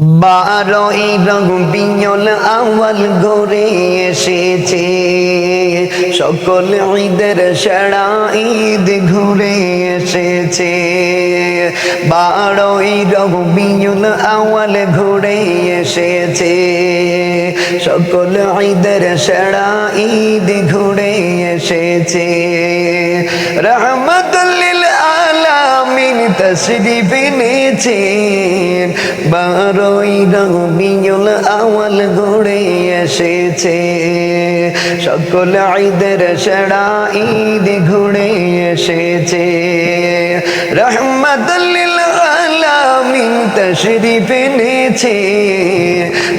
বারোই রবিউল আউয়াল ঘুরে এসেছে। সকল ঈদের সেরা ঈদ ঘুরে এসেছে। বারোই রবিউল আউয়াল ঘুরে এসেছে। সকল ঈদের সেরা ঈদ ঘুরে এসেছে। রহমতুল্লিল আলামিন তশরিফ এনেছেন বারোই রবিউল আওয়াল ঘুরে এসেছে। সকল ঈদের সেরা ঈদ ঘুরে এসেছে। রহমতুল্লিল আলামিন তশরিফ এনেছে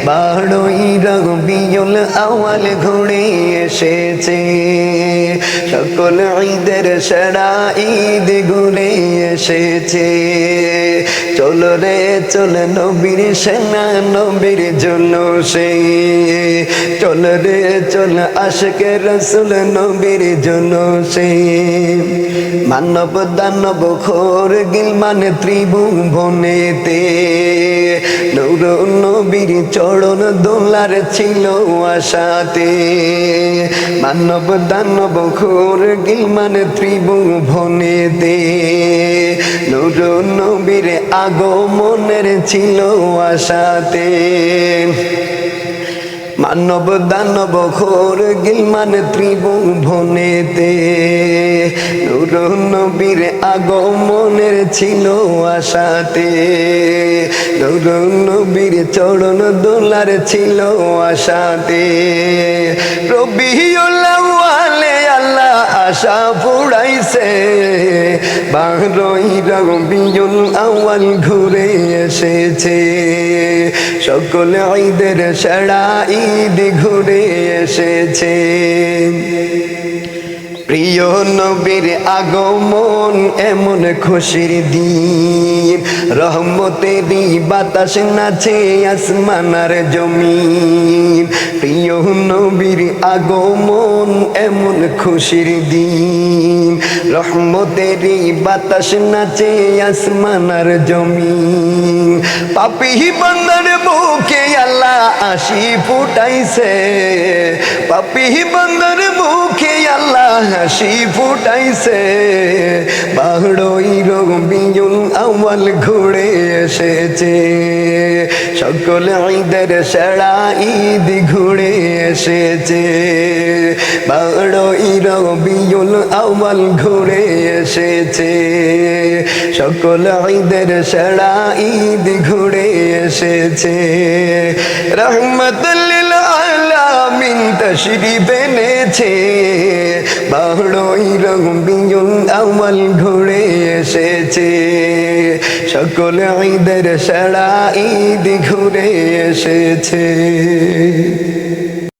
বারোই রবিউল আওয়াল ঘুরে এসেছে। সকল ঈদের সেরা ঈদ ঘুরে এসেছে। চল রে, চল নবীর সেনা, নবীর সে চল রে, চল আশকে রসুল, নবীর সে মানব দানব খোর গিলমান ত্রিভুবনেতে। নৌর নবীর চরণ দোলার ছিল আশাতে। মানব দানব খোর গিলমান ত্রিভুবনেতে। নূর নবীর আগমনের ছিল আশাতে। মানব দানব খোর গিলমান ত্রিভুবনেতে। নূর নবীর আগমনের ছিল আশাতে। নূর নবীর চরণ দোলার ছিল আশাতে। রবিউল্লাওয়ালে আল্লাহ আশা পুড়াইছে বারোই রবিউল আওয়াল ঘুরে এসেছে। সকল ঈদের সারা ঈদ ঘুরে এসেছে। প্রিয় নবীর আগমন, এমন খুশির দিন। রহমতেরই বাতাস নাচে আসমানার জমিন। প্রিয় নবীর আগমন, এমন খুশির দিন। রহমতেরই বাতাস নাচে আসমানার জমিন। পাপি বন্দর বুকে আল্লাহ আশি ফুটাইছে। পাপি বন্দর হাসি ফুটাইছে। বাহড়ই রবিউল আউয়াল ঘুরে এসেছে। সকল ঈদের সেরা ঈদ ঘুরে এসেছে। বাহড়ই রবিউল আউয়াল ঘুরে এসেছে। সকল ঈদের সেরা ঈদ ঘুরে এসেছে। রহমতুল্লিল আলামিন তশরিফ এনেছে বাহড়ই রবিউল আমল ঘুরে এসেছে। সকল ঈদের সারা ঈদ ঘুরে এসেছে।